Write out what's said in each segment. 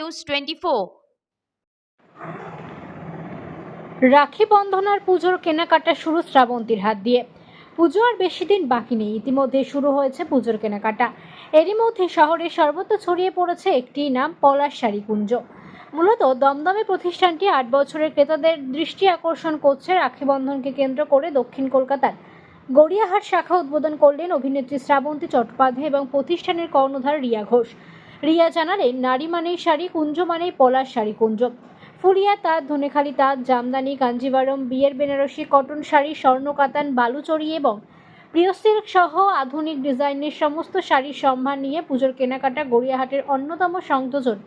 24 রাখি বন্ধন আর পুজোর কেনাকাটা শুরু শ্রাবন্তীর হাত দিয়ে। পুজো আর বেশি দিন বাকি নেই। ইতিমধ্যে শুরু হয়েছে পুজোর কেনাকাটা। এরই মধ্যে শহরে সর্বত্র ছড়িয়ে পড়েছে একটি নাম, পলাশ শাড়ি কুঞ্জ। মূলত দমদমে প্রতিষ্ঠানটি আট বছরের ক্রেতাদের দৃষ্টি আকর্ষণ করছে রাখি বন্ধনকে কেন্দ্র করে দক্ষিণ কলকাতার। গড়িয়াহাট শাখা উদ্বোধন করলেন অভিনেত্রী শ্রাবন্তী চট্টোপাধ্যায় এবং প্রতিষ্ঠানের কর্ণধার রিয়া ঘোষ। রিয়া জানালেন নারী মানেই শাড়ি, কুঞ্জ মানেই পলাশ শাড়ি, কুঞ্জ। ফুলিয়া তাঁত ধনেখালি তাঁত জামদানি কাঞ্জিভারম বিয়ের বেনারসি, কটন শাড়ি স্বর্ণকাতান বালুচরি এবং প্রিয় সিল্ক সহ আধুনিক ডিজাইনের সমস্ত শাড়ির সম্ভার নিয়ে পুজোর কেনাকাটা গড়িয়াহাটের অন্যতম সংযোজন,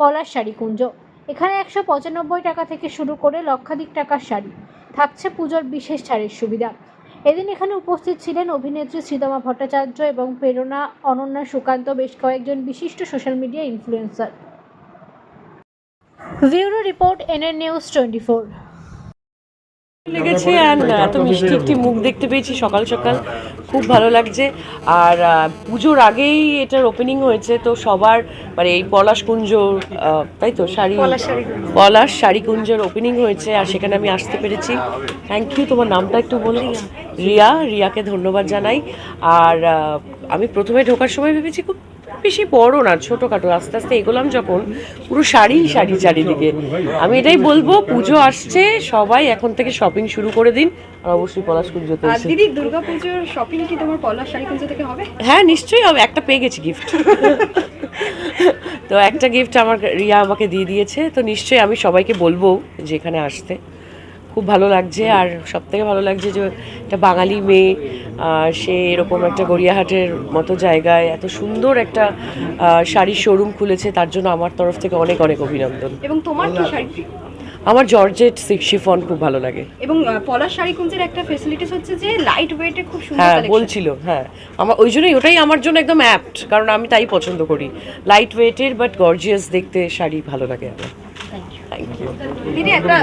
পলাশ শাড়ি, কুঞ্জ। এখানে একশো পঁচানব্বই টাকা থেকে শুরু করে লক্ষাধিক টাকার শাড়ি। থাকছে পুজোর বিশেষ ছাড়ের সুবিধা। এদিন এখানে উপস্থিত ছিলেন অভিনেত্রী শ্রীতমা ভট্টাচার্য এবং প্রেরণা অনন্যা সুকান্ত, বেশ কয়েকজন বিশিষ্ট social media influencer bureau report NN news twenty four. লেগেছে আর এত মিষ্টি একটি মুখ দেখতে পেয়েছি সকাল সকাল খুব ভালো লাগছে। আর পুজোর আগেই এটার ওপেনিং হয়েছে তো সবার মানে এই পলাশ কুঞ্জ আহ, তাই তো শাড়ি পলাশ শাড়ি কুঞ্জের ওপেনিং হয়েছে আর সেখানে আমি আসতে পেরেছি। থ্যাংক ইউ তোমার নামটা একটু বললি রিয়া। রিয়াকে ধন্যবাদ জানাই। আর আমি প্রথমে ঢোকার সময় ভেবেছি খুব বেশি বড় না ছোটোখাটো। আস্তে আস্তে এগোলাম যখন পুরো শাড়ি শাড়ি চারিদিকে। আমি এটাই বলব পুজো আসছে সবাই এখন থেকে শপিং শুরু করে দিন। আর অবশ্যই পলাশ এসে। দিদি দুর্গাপুজোর শপিং কি তোমার পলাশ শাড়িকুঞ্জ থেকে হবে? হ্যাঁ নিশ্চয়ই হবে। একটা পেয়ে গেছি গিফট তো একটা গিফট আমার রিয়া আমাকে দিয়ে দিয়েছে। তো নিশ্চয়ই আমি সবাইকে বলব যে এখানে আসতে। খুব ভালো লাগছে। আর সব থেকে ভালো লাগছে যে একটা বাঙালি মেয়ে। আহ, সে এরকম একটা গড়িয়াহাটের মতো জায়গায় এত সুন্দর একটা শাড়ির শোরুম খুলেছে তার জন্য আমার তরফ থেকে অনেক অনেক অভিনন্দন। এবং তোমার কি শাড়ি? আমার জর্জেট শিফন খুব ভালো লাগে। এবং আহ, শাড়ি শাড়িকুঞ্জের একটা ফেসিলিটিস হচ্ছে যে লাইট ওয়েটে খুব সুন্দর হ্যাঁ। বলছিল হ্যাঁ। আমার ওই জন্যই ওটাই আমার জন্য একদম অ্যাপ্ট কারণ আমি তাই পছন্দ করি। লাইট ওয়েটের বাট গর্জিয়াস দেখতে শাড়ি ভালো লাগে আমার। থ্যাংক ইউ দিদি একটা